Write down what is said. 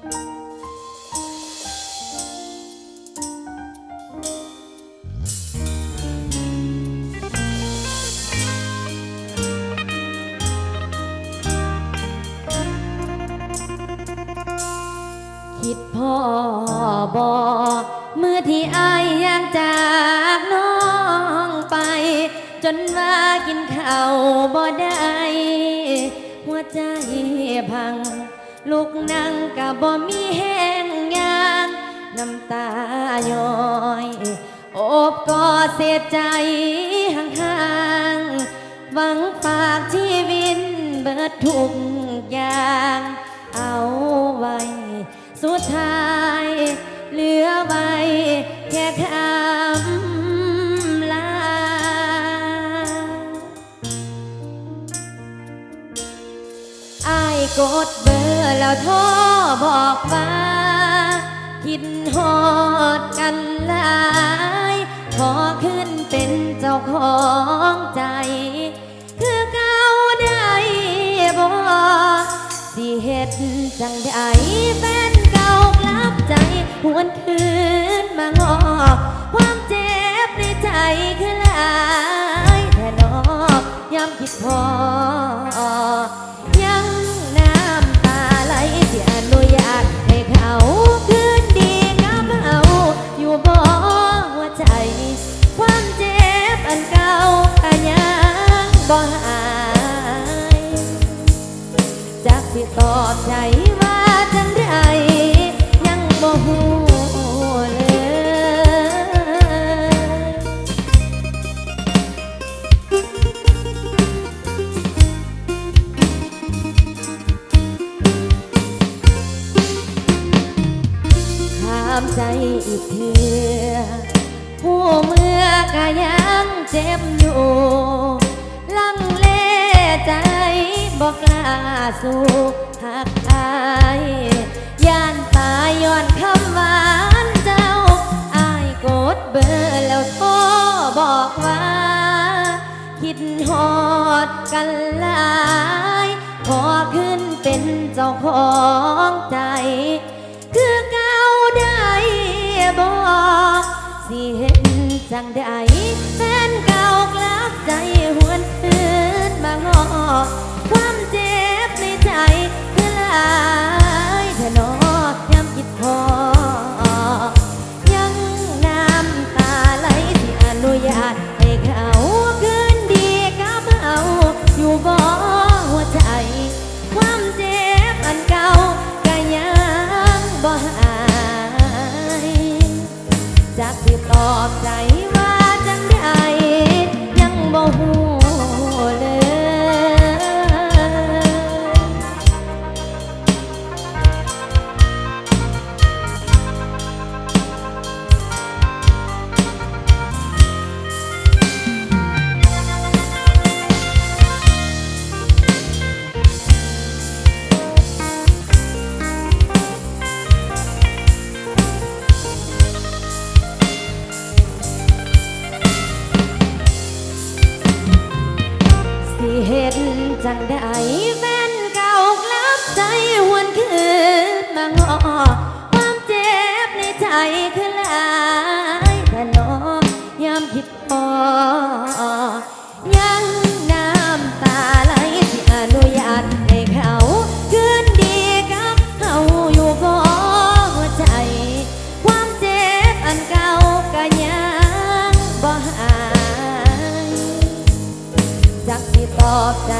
คิดพ่อบอเมื่อที่อายยังจากน้องไป จนว่ากินข้าวบ่ได้ หัวใจพัง ลูกนั่งกับบ่มีแห้งยางน้ำตาย้อยอบกอดเสียใจห่างๆหวังฝากชีวิตเบิดทุกอย่าง เอาไว้ สุดท้าย เหลือไว้แค่คำลาไอายกดเบ แล้วโทรบอกว่าคิดฮอดกันหลาย ขอขึ้นเป็นเจ้าของใจ คือเก่าได้บ่สิเฮ็ดจังใดแฟนเก่ากลับใจหวนคืนมางอความเจ็บในใจคือหลายแท่นอยามคิดพอ ใจอีกเถื่อผู้เมื่อกายังเจ็บอยู่ลังเลใจบอกลาสู้หักอายย่านตายย้อนคำหวานเจ้าอายกดเบอร์แล้วโทรบอกว่า คิดฮอดกันหลาย ขอขึ้นเป็นเจ้าของใจ สิเห็นจังได จังใดแฟนเก่ากลับใจวนคืนมางอความเจ็บในใจคือหลายแต่น้องยามคิดพอยังน้ำตาไหลที่อนุญาตให้เขาคืนดีกับเขาอยู่บ่หัวใจ ความเจ็บอันเก่าก็ยังบ่หายจากที่ตอบใจ